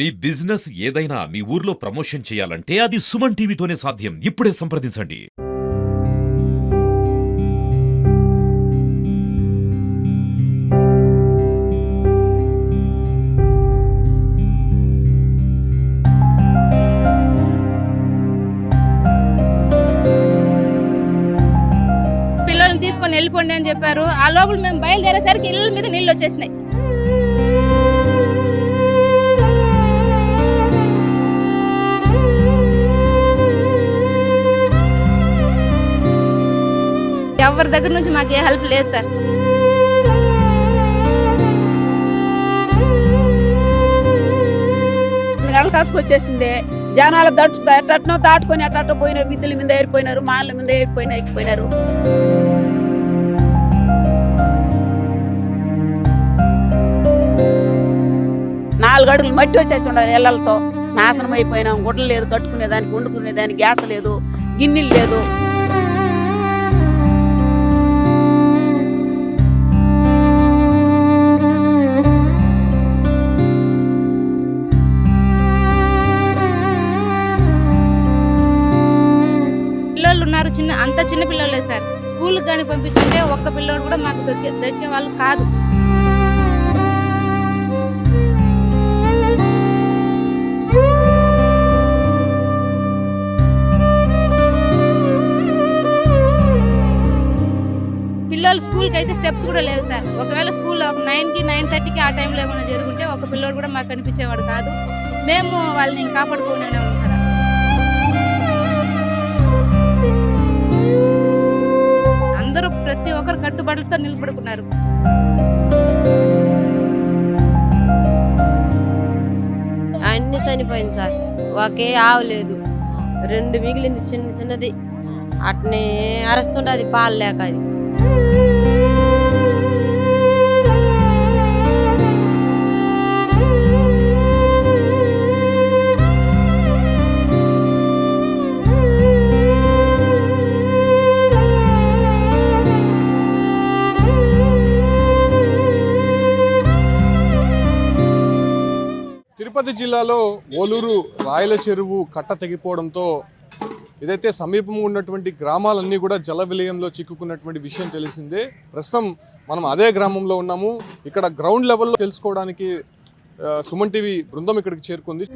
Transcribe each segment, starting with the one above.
మీ business ఏదైనా మీ ఊర్లో promotion చేయాలంటే అది సుమన్ టీవీతోనే సాధ్యం. ఇప్పుడే సంప్రదించండి. పిల్లల్ని తీసుకొని వెళ్ళిపోండి అని చెప్పారు. ఆ లోపల మేము బయలుదేరేసరికి ఇళ్ళ మీద నీళ్ళు వచ్చేసినాయి. ఎవరి దగ్గర నుంచి మాకు ఏ హెల్ప్ లేదు సార్. గంటల కథకు వచ్చేసింది. జనాలు దట్టు ఎట్టనో దాటుకొని అట్ట పోయినారు. మిద్దెల మీద ఏరిపోయినారు. మాల మీద ఏరిపోయినా ఎక్కిపోయినారు. నాలుగు అడుగులు మట్టి వచ్చేసి ఉండాలి ఇళ్ళతో నాశనం అయిపోయినాం. గుడ్డలు లేదు కట్టుకునేదానికి వండుకునేదానికి గ్యాస్ లేదు గిన్నెలు లేదు. ఉన్నారు చిన్న అంత చిన్న పిల్లలే సార్. స్కూల్కి కానీ పంపించుంటే ఒక్క పిల్లోడు కూడా మాకు దొరికే దొరికే వాళ్ళు కాదు. పిల్లలు స్కూల్కి అయితే స్టెప్స్ కూడా లేవు సార్. ఒకవేళ స్కూల్లో ఒక నైన్కి నైన్ థర్టీకి ఆ టైంలో ఏమైనా జరుగుంటే ఒక పిల్లోడు కూడా మాకు కనిపించేవాడు కాదు. మేము వాళ్ళని కాపాడుకునే వాళ్ళం సార్. ఒక్కరు కట్టుబడులతో నిలబడుకున్నారు. అన్ని చనిపోయింది సార్. ఒకే ఆవు లేదు. రెండు మిగిలింది చిన్న చిన్నది. అట్నే అరుస్తుంటే అది పాలు లేక అది. తిరుపతి జిల్లాలో ఓలూరు రాయల చెరువు కట్ట తెగిపోవడంతో ఇదైతే సమీపంగా ఉన్నటువంటి గ్రామాలన్నీ కూడా జల విలయంలో చిక్కుకున్నటువంటి విషయం తెలిసిందే. ప్రస్తుతం మనం అదే గ్రామంలో ఉన్నాము. ఇక్కడ గ్రౌండ్ లెవెల్లో తెలుసుకోవడానికి సుమన్ టీవీ బృందం ఇక్కడికి చేరుకుంది.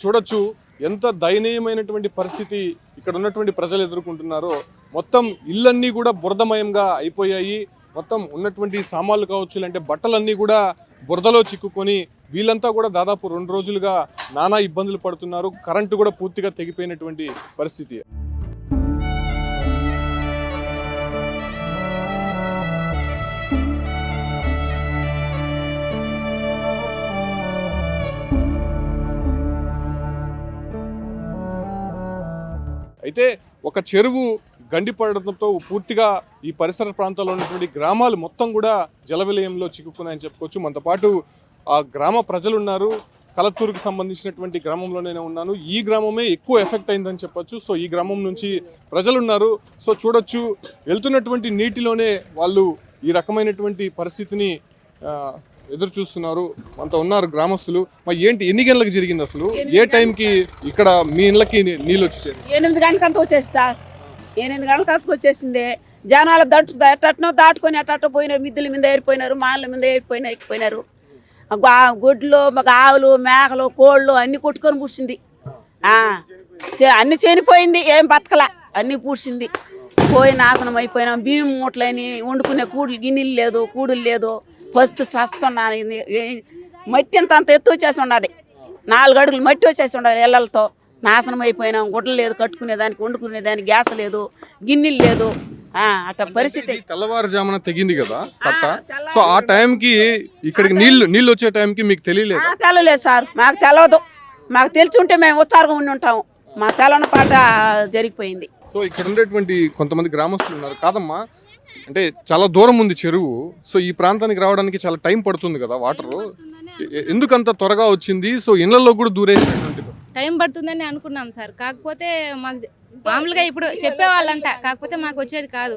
చూడొచ్చు ఎంత దయనీయమైనటువంటి పరిస్థితి ఇక్కడ ఉన్నటువంటి ప్రజలు ఎదుర్కొంటున్నారో. మొత్తం ఇళ్ళన్నీ కూడా బురదమయంగా అయిపోయాయి. మొత్తం ఉన్నటువంటి సామాన్లు కావచ్చు లేదంటే బట్టలన్నీ కూడా బురదలో చిక్కుకొని వీళ్ళంతా కూడా దాదాపు రెండు రోజులుగా నానా ఇబ్బందులు పడుతున్నారు. కరెంటు కూడా పూర్తిగా తెగిపోయినటువంటి పరిస్థితి. అయితే ఒక చెరువు గండిపడడంతో పూర్తిగా ఈ పరిసర ప్రాంతాల్లో ఉన్నటువంటి గ్రామాలు మొత్తం కూడా జల విలయంలో చిక్కుకున్నాయని చెప్పుకోవచ్చు. మనతో పాటు ఆ గ్రామ ప్రజలు ఉన్నారు కలత్తూరుకు సంబంధించినటువంటి గ్రామంలోనే ఉన్నాను. ఈ గ్రామమే ఎక్కువ ఎఫెక్ట్ అయిందని చెప్పొచ్చు. సో ఈ గ్రామం నుంచి ప్రజలు ఉన్నారు సో చూడొచ్చు. వెళ్తున్నటువంటి నీటిలోనే వాళ్ళు ఈ రకమైనటువంటి పరిస్థితిని ఎదురు చూస్తున్నారు. మనతో ఉన్నారు గ్రామస్తులు. మరి ఏంటి ఎన్ని గంటలకు జరిగింది అసలు? ఏ టైంకి ఇక్కడ మీ ఇళ్ళకి నీళ్ళు వచ్చేది ఎనిమిది గంటలకంతా వచ్చేసి సార్. ఎనిమిది గంటల కథకు వచ్చేసింది. జనాలు దట్టు ఎట్టనో దాటుకొని అట్ట పోయినారు. మిద్దెల మీద ఏరిపోయినారు మాల మీద ఏరిపోయినా ఎక్కిపోయినారు గుడ్లు మాకు ఆవులు మేకలు కోళ్ళు అన్ని కొట్టుకొని పూడ్చింది అన్ని చనిపోయింది. ఏం బతకల. అన్ని పూడ్చింది. పోయి నాశనం అయిపోయినాం. బియ్యం మూటలని వండుకునే కూడులు గిన్నెలు లేదు కూడులు లేదు. పస్తు చస్తున్నాను ఏ- మట్టి అంత అంత ఎత్తు వచ్చేసి ఉన్నది. నాలుగు అడుగులు మట్టి వచ్చేసి ఉండాలి ఇళ్ళతో నాశనం అయిపోయినాం. గుడ్డలు లేదు కట్టుకునేదానికి వండుకునేదానికి గ్యాస్ లేదు గిన్నెలు లేదు. అట్ట పరిస్థితి. తెల్లవారుజామున తెగింది కదా సో ఆ టైంకి ఇక్కడికి నీళ్ళు నీళ్ళు వచ్చే టైంకి మీకు తెలియలేదు? ఆ, తెలవలేదు సార్. మాకు తెలవదు. మాకు తెలిసి ఉంటే మేము ఉత్సాహంగా ఉండి ఉంటాము మా తెలవని పాట జరిగిపోయింది. సో ఇక్కడ ఉండేటువంటి కొంతమంది గ్రామస్తులు ఉన్నారు. కాదమ్మా అంటే చాలా దూరం ఉంది చెరువు. సో ఈ ప్రాంతానికి రావడానికి చాలా టైం పడుతుంది కదా వాటర్. ఎందుకు అంత త్వరగా వచ్చింది? సో ఇళ్ళలో కూడా దూరేసినటువంటి టైం పడుతుందని అనుకున్నాం సార్. కాకపోతే మాకు మామూలుగా ఇప్పుడు చెప్పేవాళ్ళంట కాకపోతే మాకు వచ్చేది కాదు.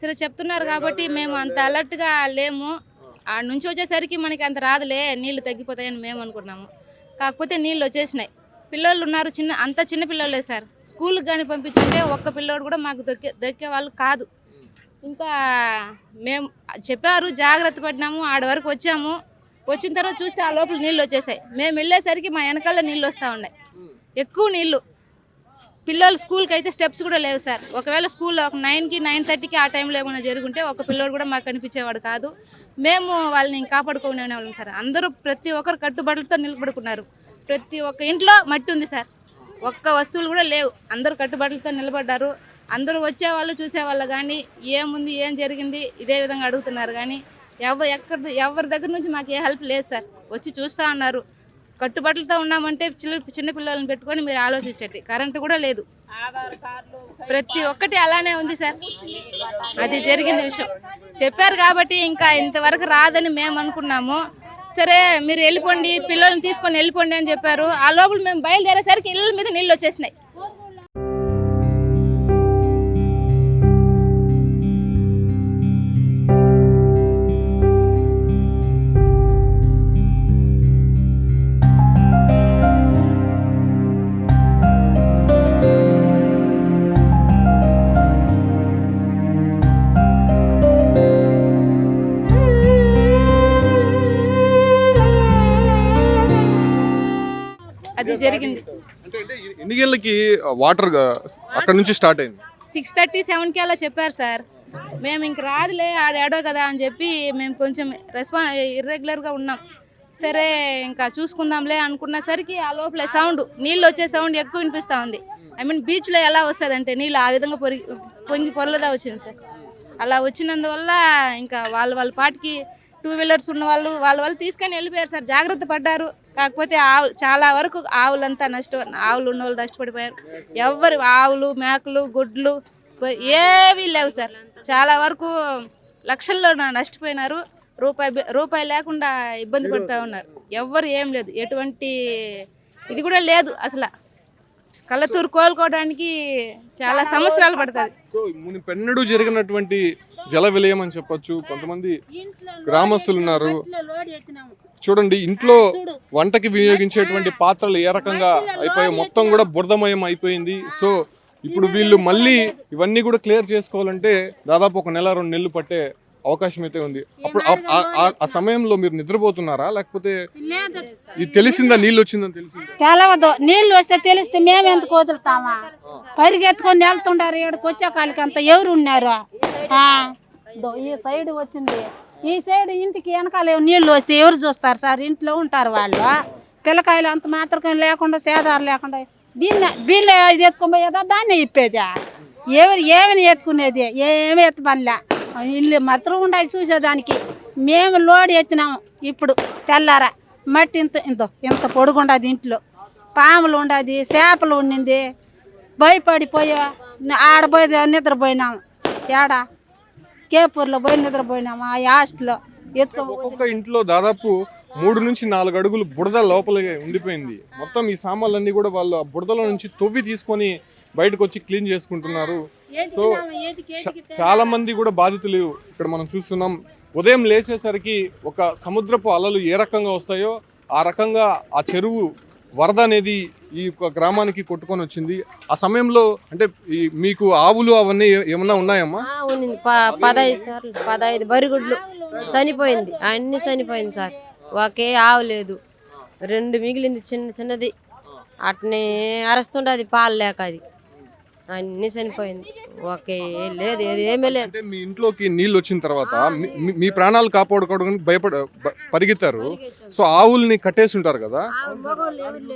సరే చెప్తున్నారు కాబట్టి మేము అంత అలర్ట్గా లేము. ఆ నుంచి వచ్చేసరికి మనకి అంత రాదులే నీళ్ళు తగ్గిపోతాయని మేము అనుకున్నాము. కాకపోతే నీళ్ళు వచ్చేసినాయి. పిల్లలు ఉన్నారు చిన్న అంత చిన్న పిల్లలే సార్. స్కూల్కి కానీ పంపించుంటే ఒక్క పిల్లోడు కూడా మాకు దొక్కే దొరికే వాళ్ళు కాదు. ఇంకా మేము చెప్పారు జాగ్రత్త పడినాము ఆడ వరకు వచ్చాము. వచ్చిన తర్వాత చూస్తే ఆ లోపల నీళ్ళు వచ్చేసాయి. మేము వెళ్ళేసరికి మా వెనకాల నీళ్ళు వస్తూ ఉన్నాయి. ఎక్కువ నీళ్ళు. పిల్లలు స్కూల్కి అయితే స్టెప్స్ కూడా లేవు సార్. ఒకవేళ స్కూల్లో ఒక నైన్కి నైన్ థర్టీకి ఆ టైంలో ఏమైనా జరుగుంటే ఒక పిల్లోడు కూడా మాకు కనిపించేవాడు కాదు. మేము వాళ్ళని కాపాడుకునే వాళ్ళం సార్. అందరూ ప్రతి ఒక్కరు కట్టుబడులతో నిలబడుకున్నారు. ప్రతి ఒక్క ఇంట్లో మట్టి ఉంది సార్. ఒక్క వస్తువులు కూడా లేవు. అందరూ కట్టుబడులతో నిలబడ్డారు. అందరూ వచ్చేవాళ్ళు చూసేవాళ్ళు కానీ ఏముంది ఏం జరిగింది ఇదే విధంగా అడుగుతున్నారు కానీ ఎవ ఎక్కడ ఎవరి దగ్గర నుంచి మాకు ఏ హెల్ప్ లేదు సార్. వచ్చి చూస్తూ ఉన్నారు కట్టుబాట్లతో ఉన్నామంటే చిన్న చిన్నపిల్లల్ని పెట్టుకొని మీరు ఆలోచించండి. కరెంటు కూడా లేదు. ప్రతి ఒక్కటి అలానే ఉంది సార్. అది జరిగింది విషయం. చెప్పారు కాబట్టి ఇంకా ఇంతవరకు రాదని మేము అనుకున్నాము. సరే మీరు వెళ్ళిపోండి పిల్లల్ని తీసుకొని వెళ్ళిపోండి అని చెప్పారు. ఆ లోపల మేము బయలుదేరేసరికి ఇళ్ళ మీద నీళ్ళు వచ్చేసినాయి. జరిగింది. ఎన్ని గేళ్ళకి వాటర్ అక్కడ నుంచి స్టార్ట్ అయింది? సిక్స్ థర్టీ సెవెన్కి అలా చెప్పారు సార్. మేము ఇంక రాదులే ఆడాడో కదా అని చెప్పి మేము కొంచెం రెస్పా ఇర్రెగ్యులర్గా ఉన్నాం. సరే ఇంకా చూసుకుందాంలే అనుకున్నసరికి ఆ లోపల సౌండ్ నీళ్ళు వచ్చే సౌండ్ ఎక్కువ వినిపిస్తూ ఉంది. ఐ మీన్ బీచ్లో ఎలా వస్తుంది అంటే నీళ్ళు ఆ విధంగా పొరి పొంగి పొరలదా వచ్చింది సార్. అలా వచ్చినందువల్ల ఇంకా వాళ్ళ వాళ్ళ పాటికి టూ వీలర్స్ ఉన్న వాళ్ళు వాళ్ళ వాళ్ళు తీసుకొని వెళ్ళిపోయారు సార్. జాగ్రత్త పడ్డారు. కాకపోతే ఆవు చాలా వరకు ఆవులంతా నష్టం ఆవులు ఉన్న వాళ్ళు నష్టపడిపోయారు. ఎవరు ఆవులు మేకలు గుడ్లు ఏవి ఏవీ లేవు సార్. చాలా వరకు లక్షల్లో నష్టపోయినారు. రూపాయి రూపాయి లేకుండా ఇబ్బంది పడుతూ ఉన్నారు. ఎవ్వరు ఏం లేదు. ఎటువంటి ఇది కూడా లేదు అసలు. కళ్ళతూరు కోలుకోవడానికి చాలా సంవత్సరాలు పడుతుంది. సో ముని పెన్నడు జరిగినటువంటి జల విలయం అని చెప్పొచ్చు. కొంతమంది గ్రామస్తులు ఉన్నారు. చూడండి ఇంట్లో వంటకి వినియోగించేటువంటి పాత్రలు ఏ రకంగా అయిపోయాయి? మొత్తం కూడా బురదమయం అయిపోయింది. సో ఇప్పుడు వీళ్ళు మళ్ళీ ఇవన్నీ కూడా క్లియర్ చేసుకోవాలంటే దాదాపు ఒక నెల రెండు నెలలు పట్టే అవకాశం అయితే ఉంది. అప్పుడు ఆ- ఆ- ఆ- ఆ సమయంలో మీరు నిద్రపోతున్నారా? లేకపోతే ఇది తెలిసిందా? నీళ్ళు వచ్చిందని తెలిసిందా? తెలవదు. నీళ్ళు వస్తే తెలిస్తే మేము ఎందుకు వదులుతామా? పరిగెత్తుకొని వెళ్తుండారు. ఇక్కడికి వచ్చే కాళ్ళకి అంత ఎవరు ఉన్నారు ఈ సైడ్ వచ్చింది. ఈ సైడ్ ఇంటికి వెనకాల నీళ్ళు వస్తే ఎవరు చూస్తారు సార్? ఇంట్లో ఉంటారు వాళ్ళు. పిల్లకాయలు అంత మాత్రం లేకుండా సేదారు లేకుండా. దీన్ని వీళ్ళు ఇది ఎత్తుకోపోయేదా దాన్ని ఇప్పేదా? ఎవరు ఏమని ఎత్తుకునేది? ఏమి ఎత్తపనిలే ఇల్లు మాత్రం ఉండాలి చూసేదానికి. మేము లోడ్ ఎత్తినాము ఇప్పుడు తెల్లారా. మట్టి ఇంత ఇంత ఇంత పొడుగుండదు ఇంట్లో. పాములు ఉండదు చేపలు ఉండింది. భయపడిపోయా ఆడపోయి నిద్రపోయినాము. ఏడ? కేపూర్లో పోయి నిద్రపోయినాము ఆ యాస్ట్లో ఒక్కొక్క ఇంట్లో దాదాపు మూడు నుంచి నాలుగు అడుగులు బురద లోపల ఉండిపోయింది. మొత్తం ఈ సామాన్లన్నీ కూడా వాళ్ళు ఆ బురదలో నుంచి తవ్వి తీసుకొని బయటకు వచ్చి క్లీన్ చేసుకుంటున్నారు. సో చ- చాలా మంది కూడా బాధితులు ఇక్కడ మనం చూస్తున్నాం ఉదయం లేచేసరికి ఒక సముద్రపు అలలు ఏ రకంగా వస్తాయో ఆ రకంగా ఆ చెరువు వరద అనేది ఈ యొక్క గ్రామానికి కొట్టుకొని వచ్చింది. ఆ సమయంలో అంటే ఈ మీకు ఆవులు అవన్నీ ఏమన్నా ఉన్నాయమ్మా? ఉన్నింది పదహైదు సార్లు పదహైదు బరిగుడ్లు చనిపోయింది. అన్ని చనిపోయింది సార్. ఒకే ఆవు లేదు. రెండు మిగిలింది చిన్న చిన్నది. అట్నే అరస్తుండది పాలు లేక అది. అన్ని చనిపోయింది. ఒకే లేదు ఏది ఏమీ లేదు. అంటే మీ ఇంట్లోకి నీళ్ళు వచ్చిన తర్వాత మీ- ప్రాణాలు కాపాడుకోవడానికి భయపడ పరిగెత్తారు. సో ఆవుల్ని కట్టేసి ఉంటారు కదా?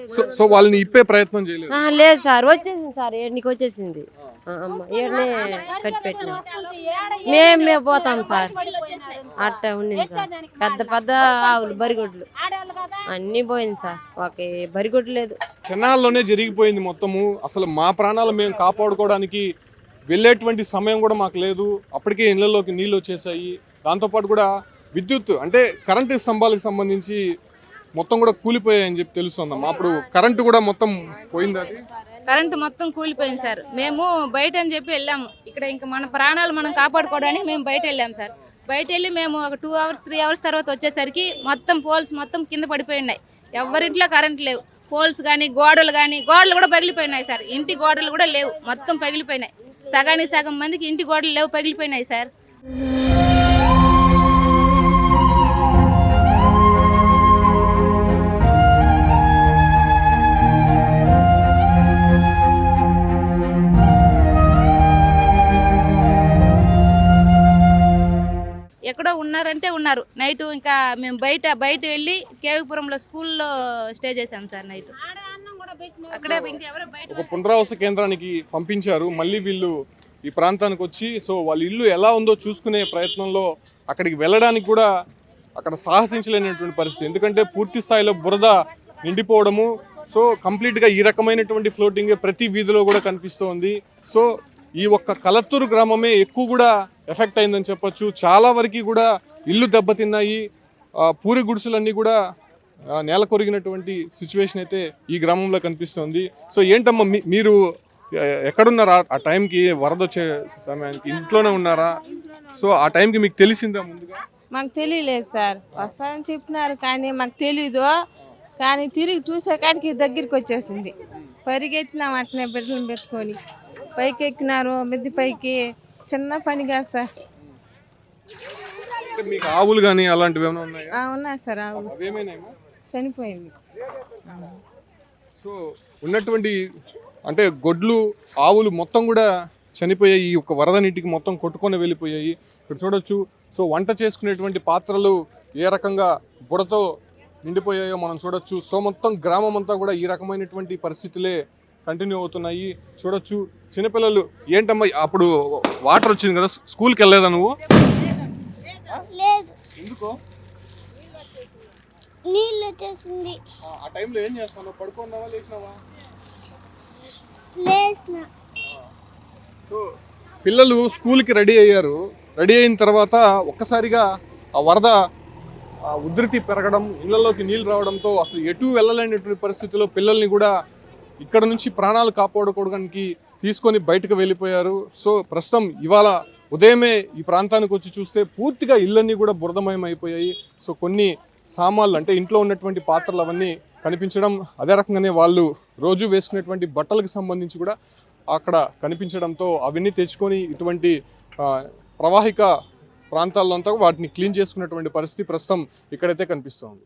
సో సో వాళ్ళని ఇప్పే ప్రయత్నం చేయలేదు. ఆ, లేదు సార్ వచ్చేసింది సార్ ఏడునికి వచ్చేసింది ఆ, అమ్మ. ఏడనే కట్టి పెట్టినాం. మేము మేము పోతాం సార్. అట్ట ఉండింది సార్. పెద్ద పెద్ద ఆవులు బరిగొడ్లు. అన్నీ పోయింది సార్. ఒకే బరిగొడ్లు లేదు. చెన్నాల్లోనే జరిగిపోయింది మొత్తము. అసలు మా ప్రాణాలు మేము కాపాడుకోవడానికి వెళ్ళేటువంటి సమయం కూడా మాకు లేదు. అప్పటికే ఇళ్ళలోకి నీళ్ళు వచ్చేసాయి. దాంతోపాటు కూడా విద్యుత్ అంటే కరెంటు స్తంభాలకు సంబంధించి మొత్తం కూడా కూలిపోయాయని చెప్పి తెలుస్తుందమ్మా. అప్పుడు కరెంటు కూడా మొత్తం పోయింది అది? కరెంటు మొత్తం కూలిపోయింది సార్. మేము బయట అని చెప్పి వెళ్ళాము. ఇక్కడ ఇంకా మన ప్రాణాలు మనం కాపాడుకోవడానికి మేము బయట వెళ్ళాము సార్. బయట వెళ్ళి మేము ఒక టూ అవర్స్ త్రీ అవర్స్ తర్వాత వచ్చేసరికి మొత్తం పోల్స్ మొత్తం కింద పడిపోయినాయి. ఎవరింట్లో కరెంట్ లేవు. పోల్స్ కానీ గోడలు కానీ గోడలు కూడా పగిలిపోయినాయి సార్. ఇంటి గోడలు కూడా లేవు. మొత్తం పగిలిపోయినాయి. సగానికి సగం మందికి ఇంటి గోడలు లేవు పగిలిపోయినాయి సార్. ఎక్కడో ఉన్నారంటే ఉన్నారు. నైట్ ఇంకా మేము బయట బయట వెళ్ళి కేవీపురంలో స్కూల్లో స్టే చేసాం సార్ నైట్. అక్కడే ఇంకెవరో బయట ఒక పునరావాస కేంద్రానికి పంపించారు. మళ్ళీ వీళ్ళు ఈ ప్రాంతానికి వచ్చి సో వాళ్ళ ఇల్లు ఎలా ఉందో చూసుకునే ప్రయత్నంలో అక్కడికి వెళ్ళడానికి కూడా అక్కడ సాహసించలేనటువంటి పరిస్థితి. ఎందుకంటే పూర్తి స్థాయిలో బురద నిండిపోవడము సో కంప్లీట్గా ఈ రకమైనటువంటి ఫ్లోటింగ్ ప్రతి వీధిలో కూడా కనిపిస్తోంది. సో ఈ ఒక్క కలత్తూరు గ్రామమే ఎక్కువ కూడా ఎఫెక్ట్ అయిందని చెప్పొచ్చు. చాలా వరకు కూడా ఇల్లు దెబ్బతిన్నాయి. పూరి గుడిసెలన్నీ కూడా నేల కొరిగినటువంటి సిచ్యువేషన్ అయితే ఈ గ్రామంలో కనిపిస్తుంది. సో ఏంటమ్మా మీ- మీరు ఎక్కడున్నారా? ఆ టైంకి వరద వచ్చే సమయానికి ఇంట్లోనే ఉన్నారా? సో ఆ టైంకి మీకు తెలిసిందా ముందుగా? మాకు తెలియలేదు సార్. వస్తానని చెప్పినారు కానీ మాకు తెలీదు. కానీ తిరిగి చూసే కాడికి దగ్గరికి వచ్చేసింది. పరిగెత్తినాం అట్నే బిడ్డలను పెట్టుకొని. పైకి ఎక్కినారు మిద్ది పైకి చిన్న పని కాదు సార్. అంటే మీకు ఆవులు కానీ అలాంటివి ఏమైనా ఉన్నాయా? ఆ, ఉన్నాయి సార్ ఆవులు. అవేమైనాయమ్మా చనిపోయింది. సో ఉన్నటువంటి అంటే గొడ్లు ఆవులు మొత్తం కూడా చనిపోయాయి ఈ యొక్క వరద నీటికి మొత్తం కొట్టుకొని వెళ్ళిపోయాయి. ఇక్కడ చూడొచ్చు. సో వంట చేసుకునేటువంటి పాత్రలు ఏ రకంగా బుడతో నిండిపోయాయో మనం చూడొచ్చు. సో మొత్తం గ్రామం అంతా కూడా ఈ రకమైనటువంటి పరిస్థితులే కంటిన్యూ అవుతున్నాయి. చూడొచ్చు. చిన్నపిల్లలు ఏంటమ్మా అప్పుడు వాటర్ వచ్చింది కదా స్కూల్కి వెళ్ళలేదా నువ్వు? ఎందుకో? నీళ్ళు వచ్చేసింది. ఆ టైంలో ఏం చేస్తావు పడుకున్నావా లేచినావా? లేసిన సో పిల్లలు స్కూల్కి రెడీ అయ్యారు. రెడీ అయిన తర్వాత ఒక్కసారిగా ఆ వరద ఆ ఉధృతి పెరగడం ఇళ్ళలోకి నీళ్ళు రావడంతో అసలు ఎటు వెళ్ళలేనటువంటి పరిస్థితిలో పిల్లల్ని కూడా ఇక్కడ నుంచి ప్రాణాలు కాపాడుకోవడానికి తీసుకొని బయటకు వెళ్ళిపోయారు. సో ప్రస్తుతం ఇవాళ ఉదయమే ఈ ప్రాంతానికి వచ్చి చూస్తే పూర్తిగా ఇళ్ళన్నీ కూడా బురదమయం అయిపోయాయి. సో కొన్ని సామాన్లు అంటే ఇంట్లో ఉన్నటువంటి పాత్రలు అవన్నీ కనిపించడం అదే రకంగానే వాళ్ళు రోజు వేసుకునేటువంటి బట్టలకు సంబంధించి కూడా అక్కడ కనిపించడంతో అవన్నీ తెచ్చుకొని ఇటువంటి ప్రవాహిక ప్రాంతాల్లో అంతా వాటిని క్లీన్ చేసుకున్నటువంటి పరిస్థితి ప్రస్తుతం ఇక్కడైతే కనిపిస్తోంది.